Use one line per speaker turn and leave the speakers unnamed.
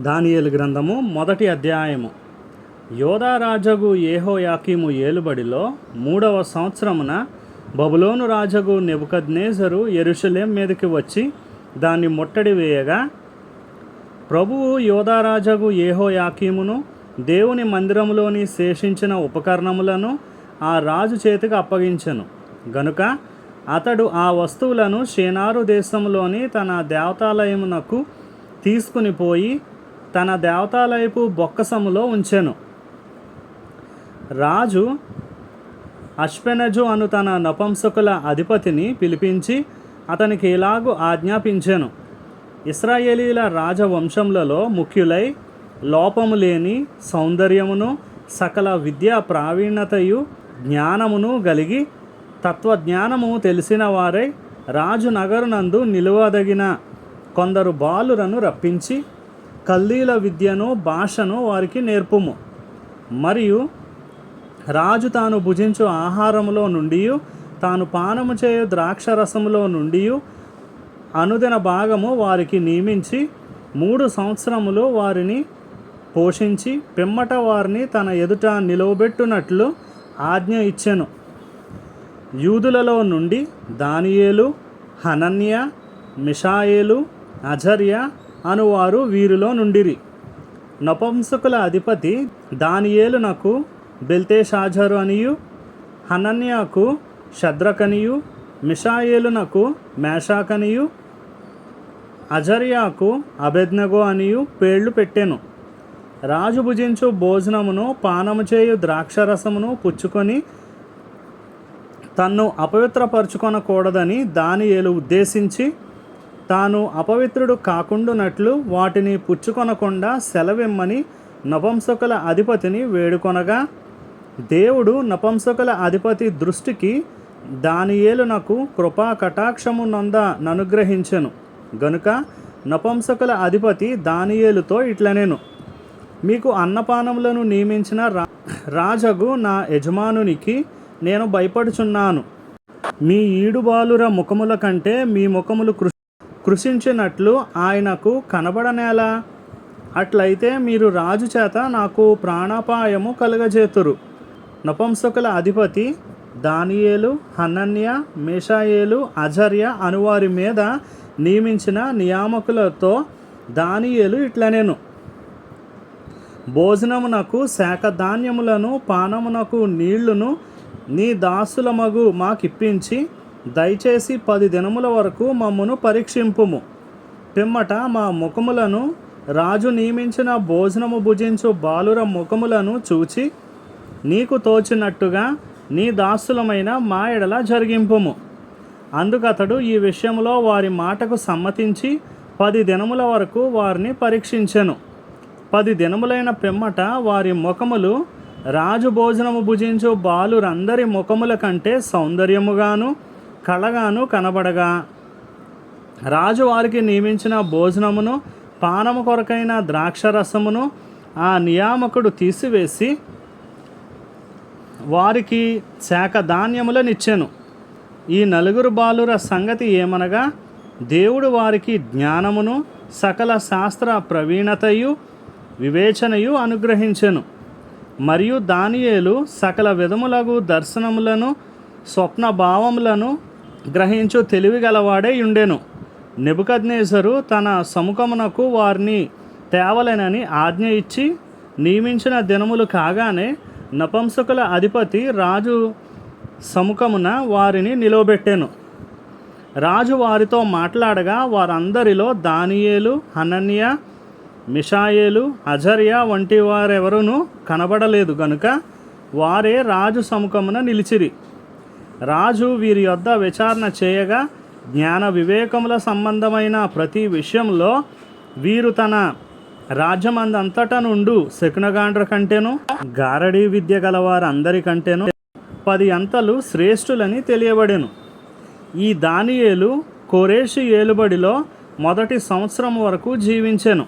దానియేలు గ్రంథము మొదటి అధ్యాయము. యోధారాజగు ఏహోయాకీము ఏలుబడిలో మూడవ సంవత్సరమున బబులోను రాజగు నెబుకద్నేజరు ఎరుషలేం మీదకి వచ్చి దాన్ని ముట్టడి వేయగా ప్రభువు యోధారాజగు ఏహోయాకీమును దేవుని మందిరములోని శేషించిన ఉపకరణములను ఆ రాజు చేతికి అప్పగించెను. గనుక అతడు ఆ వస్తువులను షేనారు దేశంలోని తన దేవతాలయమునకు తీసుకుని పోయి తన దేవతాలైపు బొక్కసములో ఉంచెను. రాజు అశ్వెనజు అను తన నపంసకుల అధిపతిని పిలిపించి అతనికి ఇలాగూ ఆజ్ఞాపించెను. ఇస్రాయేలీల రాజవంశములలో ముఖ్యులై లోపము లేని సౌందర్యమును సకల విద్యా ప్రావీణ్యతయు జ్ఞానమును గలిగి తత్వజ్ఞానము తెలిసిన వారై రాజు నగరునందు నిలువదగిన కొందరు బాలురను రప్పించి కల్దీల విద్యను భాషను వారికి నేర్పుము. మరియు రాజు తాను భుజించు ఆహారములో నుండి తాను పానము చేయు ద్రాక్షరసములో నుండి అనుదిన భాగము వారికి నియమించి మూడు సంవత్సరములు వారిని పోషించి పిమ్మట వారిని తన ఎదుట నిలవబెట్టునట్లు ఆజ్ఞ ఇచ్చెను. యూదులలో నుండి దానియేలు హనన్య మిషాయేలు అజర్య అనువారు వీరిలో నుండిరి. నపంసకుల అధిపతి దానియేలునకు బెల్తేషాజరు అనియు హనన్యాకు శద్రకనియు మిషాయేలునకు మేషాకనియు అజర్యాకు అబెద్నగో అనియు పేర్లు పెట్టెను. రాజు భుజించు భోజనమును పానము చేయు ద్రాక్షరసమును పుచ్చుకొని తన్ను అపవిత్రపరచుకొనకూడదని దానియేలు ఉద్దేశించి తాను అపవిత్రుడు కాకుండునట్లు వాటిని పుచ్చుకొనకుండా సెలవిమ్మని నపంసకుల అధిపతిని వేడుకొనగా దేవుడు నపంసకుల అధిపతి దృష్టికి దానియేలునకు కృపా కటాక్షము నొంద ననుగ్రహించెను. గనుక నపంసకుల అధిపతి దానియేలుతో ఇట్లనేను. మీకు అన్నపానములను నియమించిన రా రాజగు నా యజమానునికి నేను భయపడుచున్నాను. మీ ఈడుబాలుర ముఖముల కంటే మీ ముఖములు కృషి కృషించినట్లు ఆయనకు కనబడనేలా? అట్లయితే మీరు రాజు చేత నాకు ప్రాణాపాయము కలుగజేతురు. నపంసకుల అధిపతి దానియేలు హనన్య మేషాయేలు అజర్య అనువారి మీద నియమించిన నియామకులతో దానియేలు ఇట్లనేను. భోజనమునకు శాఖ ధాన్యములను పానమునకు నీళ్ళును నీ దాసుల మగు మాకిప్పించి దయచేసి పది దినముల వరకు మమ్మను పరీక్షింపుము. పిమ్మట మా ముఖములను రాజు నియమించిన భోజనము భుజించు బాలుర ముఖములను చూచి నీకు తోచినట్టుగా నీ దాసులమైన మా ఎడల జరిగింపుము. అందుకతడు ఈ విషయంలో వారి మాటకు సమ్మతించి పది దినముల వరకు వారిని పరీక్షించెను. పది దినములైన పిమ్మట వారి ముఖములు రాజు భోజనము భుజించు బాలురందరి ముఖముల కంటే సౌందర్యముగాను కళగాను కనబడగా. రాజు వారికి నియమించిన భోజనమును పానము కొరకైన ద్రాక్షరసమును ఆ నియామకుడు తీసివేసి వారికి శాఖ ధాన్యములనిచ్చెను ఈ నలుగురు బాలుర సంగతి ఏమనగా దేవుడు వారికి జ్ఞానమును సకల శాస్త్ర ప్రవీణతయు వివేచనయు అనుగ్రహించెను. మరియు దానియేలు సకల విధములగు దర్శనములను స్వప్న భావములను గ్రహించు తెలివి గలవాడే ఉండెను. తన సముఖమునకు వారిని తేవలేనని ఆజ్ఞ ఇచ్చి నియమించిన దినములు కాగానే నపంసకుల అధిపతి రాజు సముఖమున వారిని నిలవబెట్టాను. రాజు వారితో మాట్లాడగా వారందరిలో దానియేలు హనన్య మిషాయేలు అజర్య వంటి వారెవరూ కనబడలేదు గనుక వారే రాజు సముఖమున నిలిచిరి. రాజు వీరి యొద్ద విచారణ చేయగా జ్ఞాన వివేకముల సంబంధమైన ప్రతి విషయంలో వీరు తన రాజ్యమందంతటా నుండు శకునగాండ్ర కంటేను గారడీ విద్య గలవారందరికంటేను పది అంతలు శ్రేష్ఠులని తెలియబడెను. ఈ దానియేలు కోరేషి ఏలుబడిలో మొదటి సంవత్సరం వరకు జీవించెను.